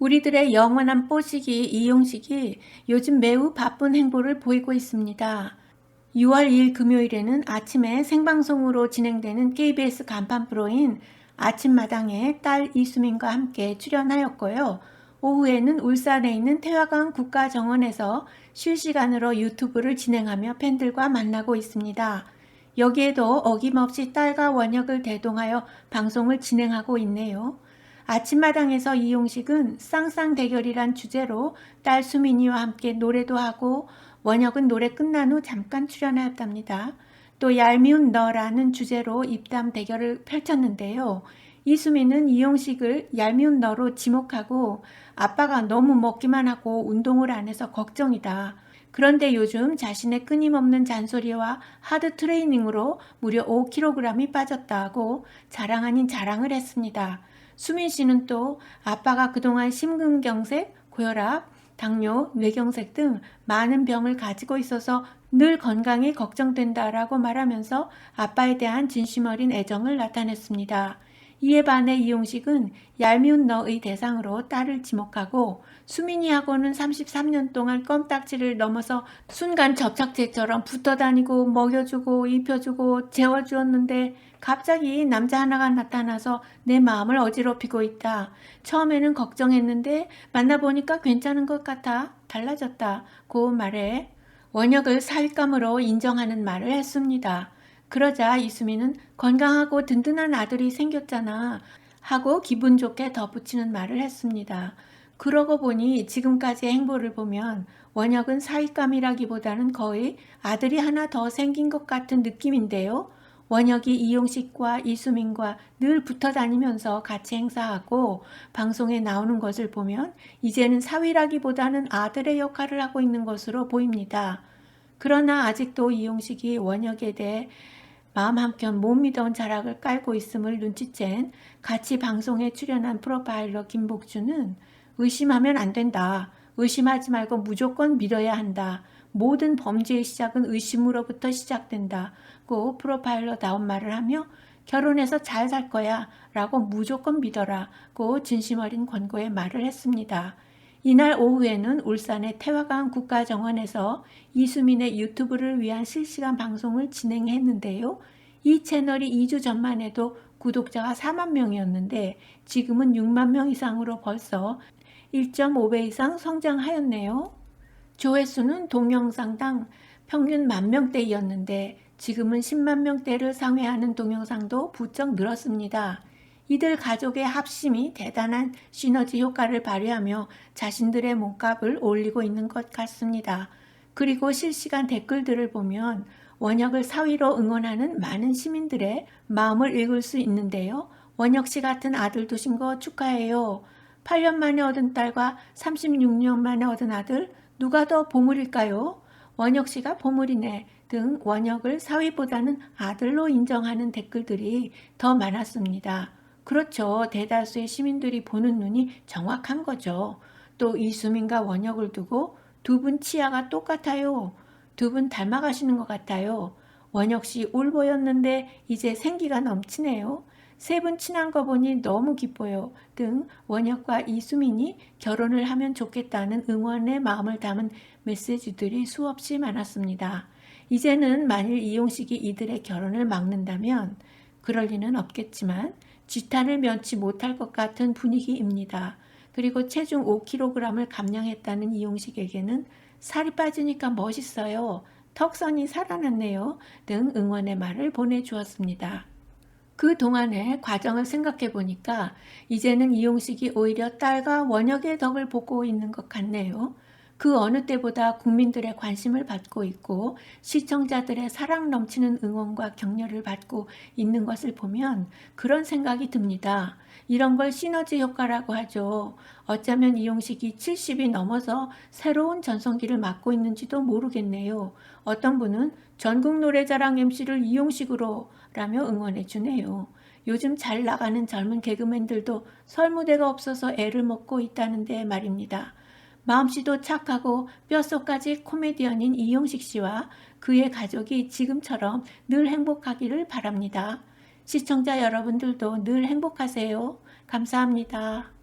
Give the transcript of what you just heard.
우리들의 영원한 뽀시기 이용식이 요즘 매우 바쁜 행보를 보이고 있습니다. 6월 2일 금요일에는 아침에 생방송으로 진행되는 KBS 간판 프로인 아침마당에 딸 이수민과 함께 출연하였고요. 오후에는 울산에 있는 태화강 국가정원에서 실시간으로 유튜브를 진행하며 팬들과 만나고 있습니다. 여기에도 어김없이 딸과 원혁을 대동하여 방송을 진행하고 있네요. 아침마당에서 이용식은 쌍쌍 대결이란 주제로 딸 수민이와 함께 노래도 하고 원혁은 노래 끝난 후 잠깐 출연하였답니다. 또 얄미운 너라는 주제로 입담 대결을 펼쳤는데요. 이수민은 이용식을 얄미운 너로 지목하고 아빠가 너무 먹기만 하고 운동을 안 해서 걱정이다. 그런데 요즘 자신의 끊임없는 잔소리와 하드 트레이닝으로 무려 5kg이 빠졌다고 자랑 아닌 자랑을 했습니다. 수민 씨는 또 아빠가 그동안 심근경색, 고혈압, 당뇨, 뇌경색 등 많은 병을 가지고 있어서 늘 건강이 걱정된다라고 말하면서 아빠에 대한 진심 어린 애정을 나타냈습니다. 이에 반해 이용식은 얄미운 너의 대상으로 딸을 지목하고 수민이하고는 33년 동안 껌딱지를 넘어서 순간 접착제처럼 붙어 다니고 먹여주고 입혀주고 재워주었는데 갑자기 남자 하나가 나타나서 내 마음을 어지럽히고 있다. 처음에는 걱정했는데 만나보니까 괜찮은 것 같아. 달라졌다. 고 말해 원혁을 사윗감으로 인정하는 말을 했습니다. 그러자 이수민은 건강하고 든든한 아들이 생겼잖아. 하고 기분 좋게 덧붙이는 말을 했습니다. 그러고 보니 지금까지의 행보를 보면 원혁은 사윗감이라기보다는 거의 아들이 하나 더 생긴 것 같은 느낌인데요. 원혁이 이용식과 이수민과 늘 붙어 다니면서 같이 행사하고 방송에 나오는 것을 보면 이제는 사위라기보다는 아들의 역할을 하고 있는 것으로 보입니다. 그러나 아직도 이용식이 원혁에 대해 마음 한켠 못 믿어온 자락을 깔고 있음을 눈치챈 같이 방송에 출연한 프로파일러 김복주는 의심하면 안 된다. 의심하지 말고 무조건 믿어야 한다. 모든 범죄의 시작은 의심으로부터 시작된다. 고 프로파일러 다운 말을 하며 결혼해서 잘 살 거야 라고 무조건 믿어라 고 진심 어린 권고의 말을 했습니다. 이날 오후에는 울산의 태화강 국가정원에서 이수민의 유튜브를 위한 실시간 방송을 진행했는데요. 이 채널이 2주 전만 해도 구독자가 4만 명이었는데 지금은 6만 명 이상으로 벌써 1.5배 이상 성장하였네요. 조회수는 동영상당 평균 만 명대이었는데 지금은 10만 명대를 상회하는 동영상도 부쩍 늘었습니다. 이들 가족의 합심이 대단한 시너지 효과를 발휘하며 자신들의 몸값을 올리고 있는 것 같습니다. 그리고 실시간 댓글들을 보면 원혁을 사위로 응원하는 많은 시민들의 마음을 읽을 수 있는데요. 원혁 씨 같은 아들 두신 거 축하해요. 8년 만에 얻은 딸과 36년 만에 얻은 아들 누가 더 보물일까요? 원혁 씨가 보물이네 등 원혁을 사위보다는 아들로 인정하는 댓글들이 더 많았습니다. 그렇죠. 대다수의 시민들이 보는 눈이 정확한 거죠. 또 이수민과 원혁을 두고 두 분 치아가 똑같아요. 두 분 닮아가시는 것 같아요. 원혁 씨 울보였는데 이제 생기가 넘치네요. 세 분 친한 거 보니 너무 기뻐요. 등 원혁과 이수민이 결혼을 하면 좋겠다는 응원의 마음을 담은 메시지들이 수없이 많았습니다. 이제는 만일 이용식이 이들의 결혼을 막는다면 그럴 리는 없겠지만 지탄을 면치 못할 것 같은 분위기입니다. 그리고 체중 5kg을 감량했다는 이용식에게는 살이 빠지니까 멋있어요. 턱선이 살아났네요. 등 응원의 말을 보내주었습니다. 그 동안의 과정을 생각해 보니까 이제는 이용식이 오히려 딸과 원혁의 덕을 보고 있는 것 같네요. 그 어느 때보다 국민들의 관심을 받고 있고 시청자들의 사랑 넘치는 응원과 격려를 받고 있는 것을 보면 그런 생각이 듭니다. 이런 걸 시너지 효과라고 하죠. 어쩌면 이용식이 70이 넘어서 새로운 전성기를 맞고 있는지도 모르겠네요. 어떤 분은 전국 노래자랑 MC를 이용식으로 라며 응원해 주네요. 요즘 잘 나가는 젊은 개그맨들도 설 무대가 없어서 애를 먹고 있다는데 말입니다. 마음씨도 착하고 뼛속까지 코미디언인 이용식 씨와 그의 가족이 지금처럼 늘 행복하기를 바랍니다. 시청자 여러분들도 늘 행복하세요. 감사합니다.